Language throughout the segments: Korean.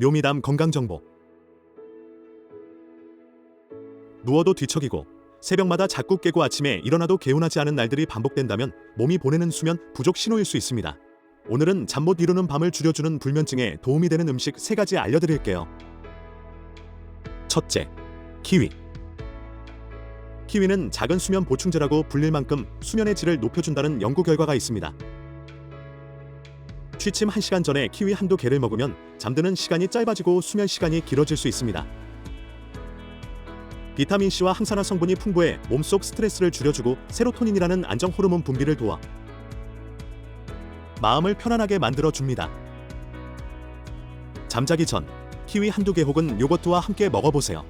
묘미담 건강정보 누워도 뒤척이고 새벽마다 자꾸 깨고 아침에 일어나도 개운하지 않은 날들이 반복된다면 몸이 보내는 수면 부족 신호일 수 있습니다. 오늘은 잠 못 이루는 밤을 줄여주는 불면증에 도움이 되는 음식 세 가지 알려드릴게요. 첫째, 키위. 키위는 작은 수면 보충제라고 불릴 만큼 수면의 질을 높여준다는 연구 결과가 있습니다. 취침 1시간 전에 키위 한두 개를 먹으면 잠드는 시간이 짧아지고 수면 시간이 길어질 수 있습니다. 비타민C와 항산화 성분이 풍부해 몸속 스트레스를 줄여주고 세로토닌이라는 안정 호르몬 분비를 도와 마음을 편안하게 만들어 줍니다. 잠자기 전 키위 한두 개 혹은 요거트와 함께 먹어보세요.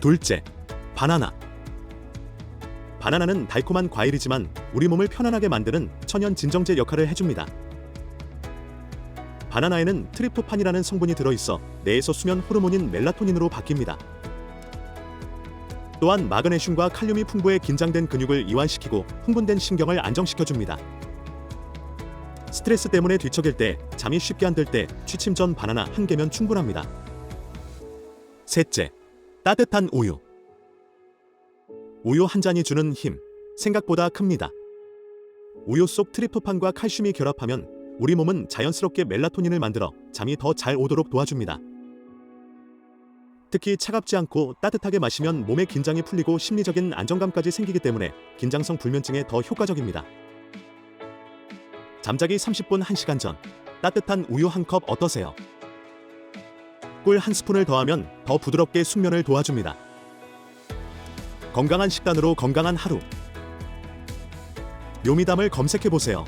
둘째, 바나나. 바나나는 달콤한 과일이지만 우리 몸을 편안하게 만드는 천연 진정제 역할을 해줍니다. 바나나에는 트리프판이라는 성분이 들어있어 뇌에서 수면 호르몬인 멜라토닌으로 바뀝니다. 또한 마그네슘과 칼륨이 풍부해 긴장된 근육을 이완시키고 흥분된 신경을 안정시켜줍니다. 스트레스 때문에 뒤척일 때, 잠이 쉽게 안 들 때 취침 전 바나나 한 개면 충분합니다. 셋째, 따뜻한 우유. 우유 한 잔이 주는 힘, 생각보다 큽니다. 우유 속 트리프판과 칼슘이 결합하면 우리 몸은 자연스럽게 멜라토닌을 만들어 잠이 더 잘 오도록 도와줍니다. 특히 차갑지 않고 따뜻하게 마시면 몸의 긴장이 풀리고 심리적인 안정감까지 생기기 때문에 긴장성 불면증에 더 효과적입니다. 잠자기 30분 1시간 전 따뜻한 우유 한 컵 어떠세요? 꿀 한 스푼을 더하면 더 부드럽게 숙면을 도와줍니다. 건강한 식단으로 건강한 하루. 묘미담을 검색해 보세요.